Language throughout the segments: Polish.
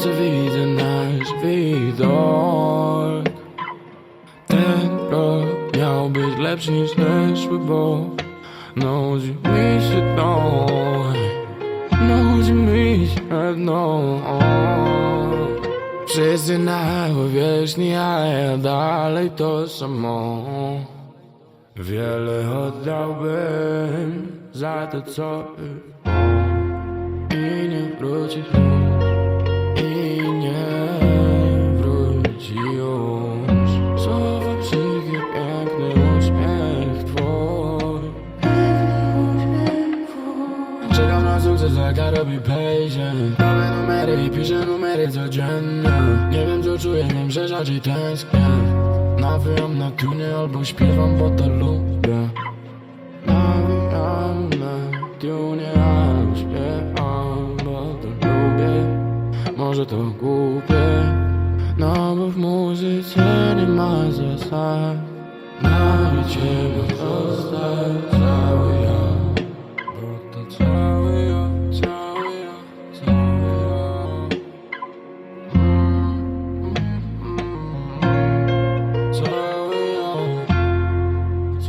słońce widzę nasz widok. Ten rok miał być lepszy niż zeszły, bo Nudzi mi się to. Nudzi mi się dno. Wszyscy na powierzchni, a ja dalej to samo. Wiele oddałbym za to, co i nie wrócisz. Sukces, jak robi patient Nowe numery i piszę numery codziennie. Nie wiem co czuję, wiem, że rzadziej tęsknię. Nawijam na tunie albo śpiewam, bo to lubię. Nawijam na tunie albo śpiewam, bo to lubię. Może to głupie, no bo w muzyce nie ma zasad. Nawet cię zostać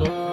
So.